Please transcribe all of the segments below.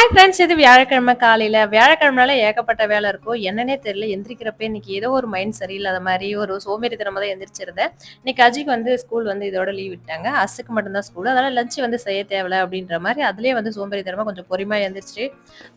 Hi friends இது வியாழக்கிழமை காலையில். வியாழக்கிழமைனால ஏகப்பட்ட வேலை இருக்கும். என்னன்னே தெரியல. எந்திரிக்கிறப்ப இன்னைக்கு ஏதோ ஒரு மைண்ட் சரியில்லாத மாதிரி ஒரு சோம்பேறித்தனமா தான் எந்திரிச்சிருந்தேன். இன்னைக்கு அஜிக்கு வந்து ஸ்கூல் வந்து இதோட லீவ் விட்டாங்க. அசுக்கு மட்டும்தான் ஸ்கூல் அதனால் லஞ்ச் வந்து செய்ய தேவையில்ல அப்படின்ற மாதிரி அதுலயே வந்து சோம்பேறித்தனமாக கொஞ்சம் பொறுமையாக எந்திரிச்சு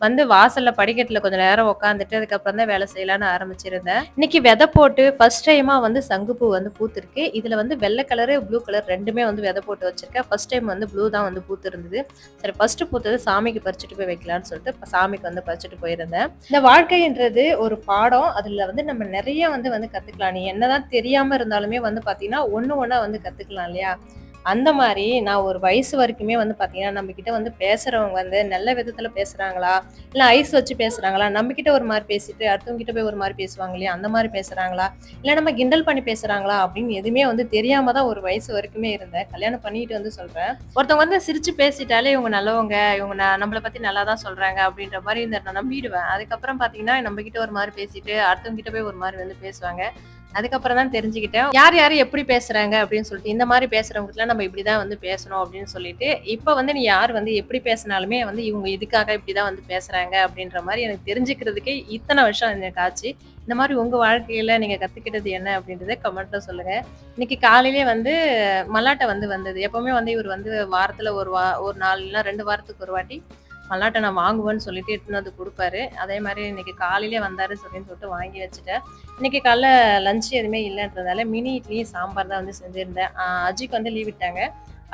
வந்து வாசல்ல படிக்கட்டில் கொஞ்சம் நேரம் உட்காந்துட்டு அதுக்கப்புறம் தான் வேலை செய்யலான்னு ஆரம்பிச்சிருந்தேன். இன்னைக்கு விதை போட்டு ஃபர்ஸ்ட் டைமா வந்து சங்குப்பூ வந்து பூத்திருக்கு. இதுல வந்து வெள்ளை கலரு ப்ளூ கலர் ரெண்டுமே வந்து விதை போட்டு வச்சிருக்கேன். ஃபர்ஸ்ட் டைம் வந்து ப்ளூ தான் வந்து பூத்து இருந்தது சரி ஃபர்ஸ்ட் பூத்தது சாமிக்கு பறிச்சுட்டு போய் வைக்கலாம்னு சொல்லிட்டு சாமிக்கு வந்து பறிச்சுட்டு போயிருந்தேன். இந்த வாழ்க்கைன்றது ஒரு பாடம். அதுல வந்து நம்ம நிறைய வந்து வந்து கத்துக்கலாம். நீ என்னதான் தெரியாம இருந்தாலுமே வந்து பாத்தீங்கன்னா ஒண்ணு ஒண்ணா வந்து கத்துக்கலாம் இல்லையா? அந்த மாதிரி நான் ஒரு வயசு வரைக்குமே வந்து பார்த்தீங்கன்னா நம்ம வந்து பேசுகிறவங்க வந்து நல்ல விதத்தில் பேசுகிறாங்களா இல்லை ஐஸ் வச்சு பேசுகிறாங்களா நம்ம ஒரு மாதிரி பேசிட்டு அடுத்தவங்ககிட்ட போய் ஒரு மாதிரி பேசுவாங்க இல்லையா? அந்த மாதிரி பேசுகிறாங்களா இல்லை நம்ம கிண்டல் பண்ணி பேசுகிறாங்களா அப்படின்னு எதுவுமே வந்து தெரியாமல் தான் ஒரு வயசு வரைக்குமே இருந்தேன். கல்யாணம் பண்ணிட்டு வந்து சொல்கிறேன் ஒருத்தவங்க வந்து சிரித்து பேசிட்டாலே இவங்க நல்லவங்க இவங்க ந- நம்மளை பற்றி நல்லா தான் சொல்கிறாங்க அப்படின்ற மாதிரி இந்த நான் நம்பிடுவேன். அதுக்கப்புறம் பார்த்தீங்கன்னா நம்மக்கிட்ட ஒரு மாதிரி பேசிட்டு அடுத்தவங்ககிட்ட போய் ஒரு மாதிரி வந்து பேசுவாங்க. அதுக்கப்புறம் தான் தெரிஞ்சுக்கிட்டேன். யார் யார் எப்படி பேசுறாங்க அப்படின்னு சொல்லிட்டு இந்த மாதிரி பேசுறவங்களுக்குலாம் நம்ம இப்படிதான் வந்து பேசணும் அப்படின்னு சொல்லிட்டு இப்போ வந்து நீ யார் வந்து எப்படி பேசினாலுமே வந்து இவங்க இதுக்காக இப்படிதான் வந்து பேசுறாங்க அப்படின்ற மாதிரி எனக்கு தெரிஞ்சுக்கிறதுக்கே இத்தனை வருஷம் எனக்கு ஆச்சு. இந்த மாதிரி உங்க வாழ்க்கையில நீங்க கத்துக்கிட்டது என்ன அப்படின்றத கமெண்ட்ல சொல்லுங்க. இன்னைக்கு காலையிலே வந்து மல்லாட்டை வந்து வந்தது. எப்பவுமே வந்து இவர் வந்து வாரத்துல ஒரு வா ஒரு நாள் இல்லைன்னா ரெண்டு வாரத்துக்கு ஒரு வாட்டி மல்லாட்டை நான் வாங்குவேன்னு சொல்லிட்டு எடுத்துன்னு வந்து கொடுப்பாரு. அதே மாதிரி இன்னைக்கு காலையிலே வந்தாரு சொல்லின்னு சொல்லிட்டு வாங்கி வச்சுட்டேன். இன்னைக்கு காலைல லஞ்ச் எதுவுமே இல்லைன்றதால மினி இட்லியும் சாம்பார் தான் வந்து செஞ்சுருந்தேன். அஜிக்கு வந்து லீவ் விட்டாங்க.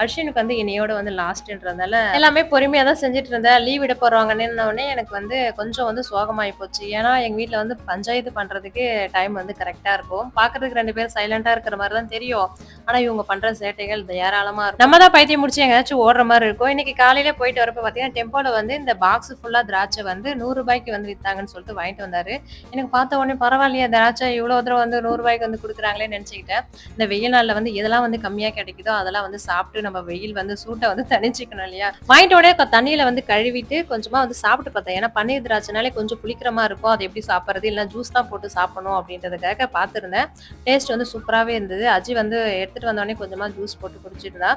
அர்ஷனுக்கு வந்து இன்னையோட வந்து லாஸ்ட்ன்றதால எல்லாமே பொறுமையா தான் செஞ்சுட்டு இருந்தேன் லீவ் விட போகிறாங்கன்னு உடனே எனக்கு வந்து கொஞ்சம் வந்து சோகமாயி போச்சு. ஏன்னா எங்க வீட்ல வந்து பஞ்சாயத்து பண்றதுக்கு டைம் வந்து கரெக்டா இருக்கும். பாக்குறதுக்கு ரெண்டு பேரும் சைலண்டா இருக்கிற மாதிரி தான் தெரியும். ஆனா இவங்க பண்ற சேட்டைகள் ஏராளமா இருக்கும். நம்ம தான் பைத்தியம் முடிச்சு எங்கேயாச்சும் ஓடுற மாதிரி இருக்கும். இன்னைக்கு காலையில போயிட்டு வரப்ப பாத்தீங்கன்னா டெம்போல வந்து இந்த பாக்ஸ் ஃபுல்லா திராட்சை வந்து நூறு ரூபாய்க்கு வந்து வித்தாங்கன்னு சொல்லிட்டு வாங்கிட்டு வந்தாரு. எனக்கு பார்த்த உடனே பரவாயில்லையே திராட்சை இவ்வளவு தூரம் வந்து நூறு ரூபாய்க்கு வந்து கொடுக்குறாங்களே நினைச்சுக்கிட்டேன். இந்த வெயில் நாள்ல வந்து எதெல்லாம் வந்து கம்மியா கிடைக்குதோ அதெல்லாம் வந்து சாப்பிட்டு நம்ம வெயில் வந்து சூட்டை வந்து தணிச்சிக்கணும் இல்லையா? வாங்கிட்ட உடனே தண்ணியில வந்து கழுவிட்டு கொஞ்சமா வந்து சாப்பிட்டு பார்த்தேன். ஏன்னா பன்னீர் திராட்சைனாலே கொஞ்சம் புளிக்கிறமா இருக்கும். அது எப்படி சாப்பிட்றது? இல்லை ஜூஸ் தான் போட்டு சாப்பிடணும் அப்படின்றதுக்காக பார்த்துருந்தேன். டேஸ்ட் வந்து சூப்பராகவே இருந்தது. அஜி வந்து எடுத்துட்டு வந்தோடனே கொஞ்சமா ஜூஸ் போட்டு குடிச்சிருந்தா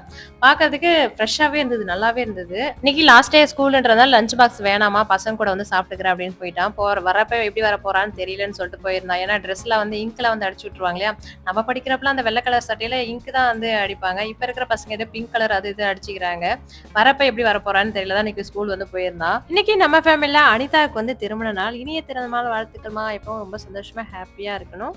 பார்க்கறதுக்கு ஃப்ரெஷ்ஷாகவே இருந்தது. நல்லாவே இருந்தது. இன்னைக்கு லாஸ்ட் டே ஸ்கூல்ன்றதால லஞ்ச் பாக்ஸ் வேணாமா? பசங்க கூட வந்து சாப்பிட்டுக்கிறேன் அப்படின்னு போயிட்டான். போற வரப்ப எப்படி வர போறான்னு தெரியலன்னு சொல்லிட்டு போயிருந்தான். ஏன்னா ட்ரெஸ்ல வந்து இங்க்ல வந்து அடிச்சு விட்டுருவாங்க இல்லையா? நம்ம படிக்கிறப்பலாம் அந்த வெள்ளை கலர் சட்டையில இங்க் தான் வந்து அடிப்பாங்க. இப்ப இருக்கிற பசங்க ஏதோ பிங்க் கலர் அது இது அடிச்சுக்கிறாங்க. வரப்ப எப்படி வரப்போறான்னு தெரியல தான் இன்னைக்கு ஸ்கூல் வந்து போயிருந்தான் இன்னைக்கு நம்ம ஃபேமிலியில அனிதாவுக்கு வந்து திருமண நாள் இனிய திறந்த நாள் வாழ்த்துக்கள்மா. எப்பவும் ரொம்ப சந்தோஷமா ஹாப்பியா இருக்கணும்.